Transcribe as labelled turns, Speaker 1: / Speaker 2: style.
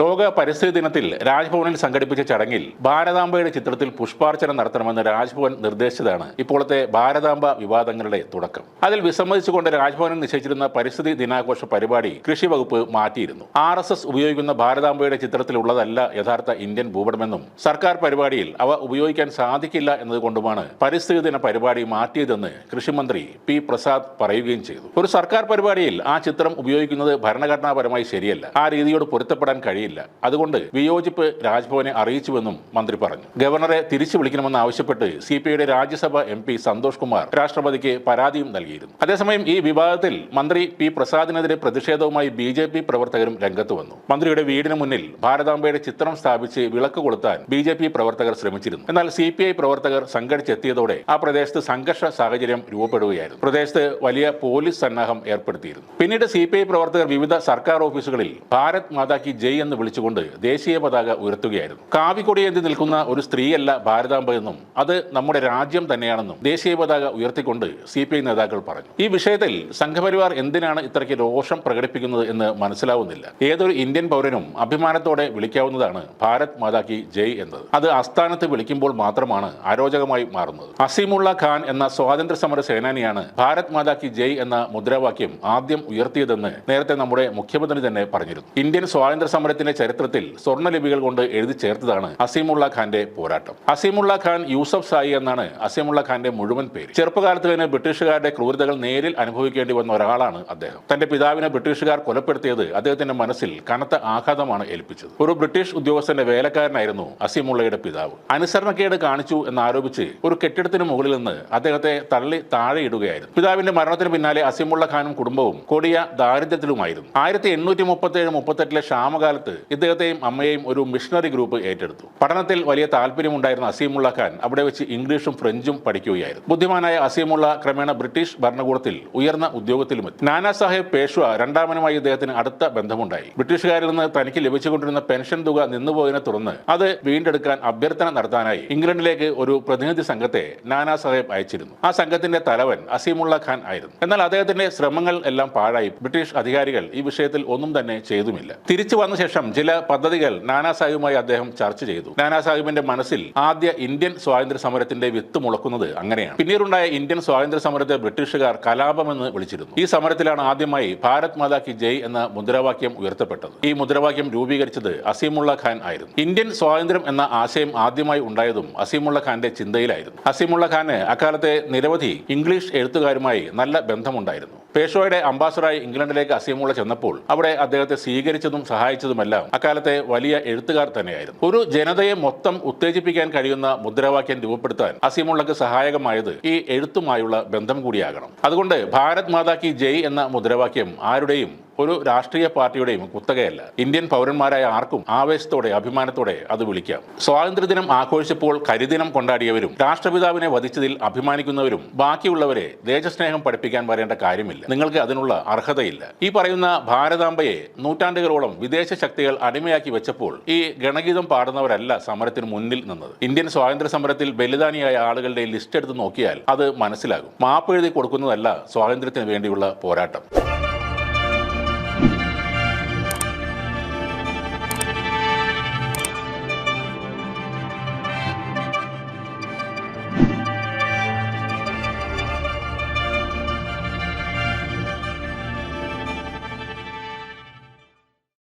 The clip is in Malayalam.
Speaker 1: ലോക പരിസ്ഥിതി ദിനത്തിൽ രാജ്ഭവനിൽ സംഘടിപ്പിച്ച ചടങ്ങിൽ ഭാരതാംബയുടെ ചിത്രത്തിൽ പുഷ്പാർച്ചന നടത്തണമെന്ന് രാജ്ഭവൻ നിർദ്ദേശിച്ചതാണ്. ഇപ്പോഴത്തെ ഭാരതാംബ വിവാദങ്ങളുടെ തുടക്കം. അതിൽ വിസമ്മതിച്ചുകൊണ്ട് രാജ്ഭവനിൽ നിശ്ചയിച്ചിരുന്ന പരിസ്ഥിതി ദിനാഘോഷ പരിപാടി കൃഷി വകുപ്പ് മാറ്റിയിരുന്നു. ആർ എസ് എസ് ഉപയോഗിക്കുന്ന ഭാരതാംബയുടെ ചിത്രത്തിലുള്ളതല്ല യഥാർത്ഥ ഇന്ത്യൻ ഭൂപടമെന്നും സർക്കാർ പരിപാടിയിൽ അവ ഉപയോഗിക്കാൻ സാധിക്കില്ല എന്നതുകൊണ്ടുമാണ് പരിസ്ഥിതി ദിന പരിപാടി മാറ്റിയതെന്ന് കൃഷിമന്ത്രി പി പ്രസാദ് പറയുകയും ചെയ്തു. ഒരു സർക്കാർ പരിപാടിയിൽ ആ ചിത്രം ഉപയോഗിക്കുന്നത് ഭരണഘടനാപരമായി ശരിയല്ല. ആ രീതിയോട് പൊരുത്തപ്പെടാൻ കഴിയില്ല അതുകൊണ്ട് വിയോജിപ്പ് രാജ്ഭവനെ അറിയിച്ചുവെന്നും മന്ത്രി പറഞ്ഞു. ഗവർണറെ തിരിച്ചു വിളിക്കണമെന്ന് ആവശ്യപ്പെട്ട് സി പി ഐയുടെ രാജ്യസഭ എം പി സന്തോഷ് കുമാർ രാഷ്ട്രപതിക്ക് പരാതിയും നൽകിയിരുന്നു. അതേസമയം ഈ വിവാദത്തിൽ മന്ത്രി പി പ്രസാദിനെതിരെ പ്രതിഷേധവുമായി ബി ജെ പി പ്രവർത്തകരും രംഗത്ത് വന്നു. മന്ത്രിയുടെ വീടിന് മുന്നിൽ ഭാരതാംബയുടെ ചിത്രം സ്ഥാപിച്ച് വിളക്ക് കൊളുത്താൻ ബി ജെ പി പ്രവർത്തകർ ശ്രമിച്ചിരുന്നു. എന്നാൽ സി പി ഐ പ്രവർത്തകർ സംഘടിച്ചെത്തിയതോടെ ആ പ്രദേശത്ത് സംഘർഷ സാഹചര്യം രൂപപ്പെടുകയായിരുന്നു. പ്രദേശത്ത് വലിയ പോലീസ് സന്നാഹം ഏർപ്പെടുത്തിയിരുന്നു. പിന്നീട് സി പി ഐ പ്രവർത്തകർ വിവിധ സർക്കാർ ഓഫീസുകളിൽ ഭാരത് മാതാ കി ജയ് എന്ന് വിളിച്ചുകൊണ്ട് ദേശീയ പതാക ഉയർത്തുകയായിരുന്നു. കാവിക്കൊടിയേന്തി നിൽക്കുന്ന ഒരു സ്ത്രീയല്ല ഭാരതാംബ എന്നും അത് നമ്മുടെ രാജ്യം തന്നെയാണെന്നും ദേശീയ പതാക ഉയർത്തിക്കൊണ്ട് സി നേതാക്കൾ പറഞ്ഞു. ഈ വിഷയത്തിൽ സംഘപരിവാർ എന്തിനാണ് ഇത്രയ്ക്ക് രോഷം പ്രകടിപ്പിക്കുന്നത് എന്ന് മനസ്സിലാവുന്നില്ല. ഏതൊരു ഇന്ത്യൻ പൗരനും അഭിമാനത്തോടെ വിളിക്കാവുന്നതാണ് ഭാരത് മാതാ കി ജയ് എന്നത്. അത് ആസ്ഥാനത്ത് വിളിക്കുമ്പോൾ മാത്രമാണ് അരോചകമായി മാറുന്നത്. അസീമുള്ള ഖാൻ എന്ന സ്വാതന്ത്ര്യ സമര സേനാനിയാണ് ഭാരത് മാതാ കി ജയ് എന്ന മുദ്രാവാക്യം ആദ്യം ഉയർത്തിയതെന്ന് നേരത്തെ നമ്മുടെ മുഖ്യമന്ത്രി തന്നെ പറഞ്ഞിരുന്നു. ഇന്ത്യൻ സ്വാതന്ത്ര്യ സമരത്തിന്റെ ചരിത്രത്തിൽ സ്വർണലിപികൾ കൊണ്ട് എഴുതി ചേർത്തതാണ് അസീമുള്ള ഖാന്റെ പോരാട്ടം. അസീമുള്ള ഖാൻ യൂസഫ് സായി എന്നാണ് അസീമുള്ള ഖാന്റെ മുഴുവൻ പേര്. ചെറുപ്പകാലത്ത് തന്നെ ബ്രിട്ടീഷുകാരുടെ ക്രൂരതകൾ നേരിൽ അനുഭവിക്കേണ്ടി വന്ന ഒരാളാണ് അദ്ദേഹം. തന്റെ പിതാവിനെ ബ്രിട്ടീഷുകാർ കൊലപ്പെടുത്തിയത് അദ്ദേഹത്തിന്റെ മനസ്സിൽ കനത്ത ആഘാതമാണ് ഏൽപ്പിച്ചത്. ഒരു ബ്രിട്ടീഷ് ഉദ്യോഗസ്ഥന്റെ വേലക്കാരനായിരുന്നു അസീമുള്ളയുടെ പിതാവ്. അനുസരണക്കേട് കാണിച്ചു എന്നാരോപിച്ച് ഒരു കെട്ടിടത്തിന് മുകളിൽ നിന്ന് അദ്ദേഹത്തെ തള്ളി താഴെയിടുകയായിരുന്നു. പിതാവിന്റെ മരണത്തിന് പിന്നാലെ അസീമുള്ള ഖാനും കുടുംബവും കൊടിയ ദാരിദ്ര്യത്തിലുമായിരുന്നു. ആയിരത്തി എണ്ണൂറ്റി മുപ്പത്തി ഏഴ് മുപ്പത്തെട്ടിലെ ക്ഷാമകാലത്ത് ഇദ്ദേഹത്തെയും അമ്മയെയും ഒരു മിഷണറി ഗ്രൂപ്പ് ഏറ്റെടുത്തു. പഠനത്തിൽ വലിയ താല്പര്യമുണ്ടായിരുന്ന അസീമുള്ള ഖാൻ അവിടെ വെച്ച് ഇംഗ്ലീഷും ഫ്രഞ്ചും പഠിക്കുകയായിരുന്നു. ബുദ്ധിമാനായ അസീമുള്ള ക്രമേണ ബ്രിട്ടീഷ് ഭരണകൂടത്തിൽ ഉയർന്ന ഉദ്യോഗത്തിലുമെത്തി നാനാ സാഹേബ് പേഷ്വ രണ്ടാമനുമായി ഇദ്ദേഹത്തിന് അടുത്ത ബന്ധമുണ്ടായി. ബ്രിട്ടീഷുകാരിൽ നിന്ന് തനിക്ക് ലഭിച്ചുകൊണ്ടിരുന്ന പെൻഷൻ തുക നിന്നുപോയതിനെ തുടർന്ന് അത് വീണ്ടെടുക്കാൻ അഭ്യർത്ഥന നടത്താനായി ഇംഗ്ലണ്ടിലേക്ക് ഒരു പ്രതിനിധി സംഘത്തെ നാനാ സാഹേബ് അയച്ചിരുന്നു. ആ സംഘത്തിന്റെ തലവൻ അസീമുള്ള ഖാൻ ആയിരുന്നു. എന്നാൽ അദ്ദേഹത്തിന്റെ ശ്രമങ്ങൾ എല്ലാം പാഴായി. ബ്രിട്ടീഷ് അധികാരികൾ ഈ വിഷയത്തിൽ ഒന്നും തന്നെ ചെയ്തുമില്ല. തിരിച്ചു വന്ന ശേഷം ചില പദ്ധതികൾ നാനാസാഹിബുമായി അദ്ദേഹം ചർച്ച ചെയ്തു. നാനാസാഹിബിന്റെ മനസ്സിൽ ആദ്യ ഇന്ത്യൻ സ്വാതന്ത്ര്യ സമരത്തിന്റെ വിത്ത് മുളക്കുന്നത് അങ്ങനെയാണ്. പിന്നീടുണ്ടായ ഇന്ത്യൻ സ്വാതന്ത്ര്യ സമരത്തെ ബ്രിട്ടീഷുകാർ കലാപമെന്ന് വിളിച്ചിരുന്നു. ഈ സമരത്തിലാണ് ആദ്യമായി ഭാരത് മാതാ കി ജയ് എന്ന മുദ്രാവാക്യം ഉയർത്തപ്പെട്ടത്. ഈ മുദ്രാവാക്യം രൂപീകരിച്ചത് അസീമുള്ള ഖാൻ ആയിരുന്നു. ഇന്ത്യൻ സ്വാതന്ത്ര്യം എന്ന ആശയം ആദ്യമായി ഉണ്ടായതും അസീമുള്ള ഖാന്റെ ചിന്തയിലായിരുന്നു. അസീമുള്ള ഖാന് അക്കാലത്തെ നിരവധി ഇംഗ്ലീഷ് എഴുത്തുകാരുമായി നല്ല ബന്ധമുണ്ടായിരുന്നു. പേഷോയുടെ അംബാസഡറായി ഇംഗ്ലണ്ടിലേക്ക് അസീമുള്ള ചെന്നപ്പോൾ അവിടെ അദ്ദേഹത്തെ സ്വീകരിച്ചതും സഹായിച്ചതുമെല്ലാം അക്കാലത്തെ വലിയ എഴുത്തുകാർ തന്നെയായിരുന്നു. ഒരു ജനതയെ മൊത്തം ഉത്തേജിപ്പിക്കാൻ കഴിയുന്ന മുദ്രാവാക്യം രൂപപ്പെടുത്താൻ അസീമുള്ളക്ക് സഹായകമായത് ഈ എഴുത്തുമായുള്ള ബന്ധം കൂടിയാകണം. അതുകൊണ്ട് ഭാരത് മാതാ കി ജയ് എന്ന മുദ്രാവാക്യം ആരുടെയും ഒരു രാഷ്ട്രീയ പാർട്ടിയുടെയും കുത്തകയല്ല. ഇന്ത്യൻ പൗരന്മാരായ ആർക്കും ആവേശത്തോടെ അഭിമാനത്തോടെ അത് വിളിക്കാം. സ്വാതന്ത്ര്യദിനം ആഘോഷിച്ചപ്പോൾ കരിദിനം കൊണ്ടാടിയവരും രാഷ്ട്രപിതാവിനെ വധിച്ചതിൽ അഭിമാനിക്കുന്നവരും ബാക്കിയുള്ളവരെ ദേശസ്നേഹം പഠിപ്പിക്കാൻ വരേണ്ട കാര്യമില്ല. നിങ്ങൾക്ക് അതിനുള്ള അർഹതയില്ല. ഈ പറയുന്ന ഭാരതാംബയെ നൂറ്റാണ്ടുകളോളം വിദേശ ശക്തികൾ അടിമയാക്കി വെച്ചപ്പോൾ ഈ ഗണഗീതം പാടുന്നവരല്ല സമരത്തിന് മുന്നിൽ നിന്നത്. ഇന്ത്യൻ സ്വാതന്ത്ര്യ സമരത്തിൽ ബലിദാനിയായ ആളുകളുടെ ലിസ്റ്റ് എടുത്ത് നോക്കിയാൽ അത് മനസ്സിലാകും. മാപ്പ് എഴുതി കൊടുക്കുന്നതല്ല സ്വാതന്ത്ര്യത്തിന് വേണ്ടിയുള്ള പോരാട്ടം.